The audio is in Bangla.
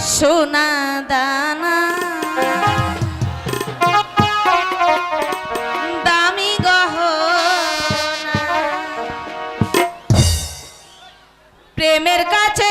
সোনা দানা। দামি গহনা। প্রেমের কাছে